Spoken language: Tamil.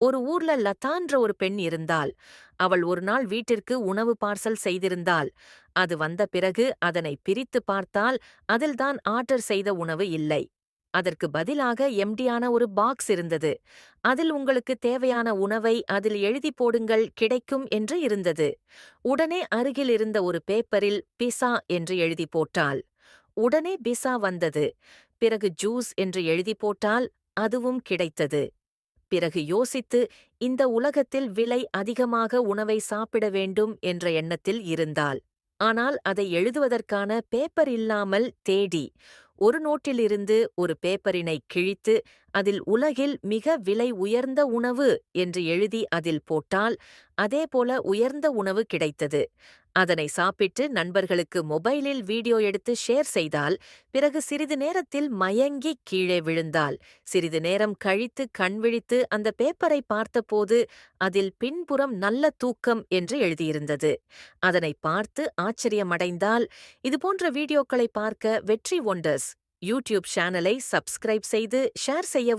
ஒரு ஊர்ல லதான்ற ஒரு பெண் இருந்தாள். அவள் ஒரு நாள் வீட்டிற்கு உணவு பார்சல் செய்திருந்தாள். அது வந்த பிறகு அதனை பிரித்து பார்த்தால் அதில்தான் ஆர்டர் செய்த உணவு இல்லை. அதற்கு பதிலாக எம்டியான ஒரு பாக்ஸ் இருந்தது. அதில் உங்களுக்கு தேவையான உணவை அதில் எழுதி போடுங்கள் கிடைக்கும் என்று இருந்தது. உடனே அருகில் இருந்த ஒரு பேப்பரில் பிசா என்று எழுதி போட்டாள். உடனே பிசா வந்தது. பிறகு ஜூஸ் என்று எழுதி போட்டால் அதுவும் கிடைத்தது. பிறகு யோசித்து இந்த உலகத்தில் விலை அதிகமாக உணவை சாப்பிட வேண்டும் என்ற எண்ணத்தில் இருந்தாள். ஆனால் அதை எழுதுவதற்கான பேப்பர் இல்லாமல் தேடி ஒரு நோட்டிலிருந்து ஒரு பேப்பரினை கிழித்து அதில் உலகில் மிக விலை உயர்ந்த உணவு என்று எழுதி அதில் போட்டால் அதேபோல உயர்ந்த உணவு கிடைத்தது. அதனை சாப்பிட்டு நண்பர்களுக்கு மொபைலில் வீடியோ எடுத்து ஷேர் செய்தால் பிறகு சிறிது நேரத்தில் மயங்கி கீழே விழுந்தாள். சிறிது நேரம் கழித்து கண் விழித்து அந்த பேப்பரை பார்த்தபோது அதில் பின்புறம் நல்ல தூக்கம் என்று எழுதியிருந்தது. அதனை பார்த்து ஆச்சரியமடைந்தால் இதுபோன்ற வீடியோக்களை பார்க்க வெற்றி ஒண்டர்ஸ் யூடியூப் சேனலை சப்ஸ்கிரைப் செய்து ஷேர் செய்யவும்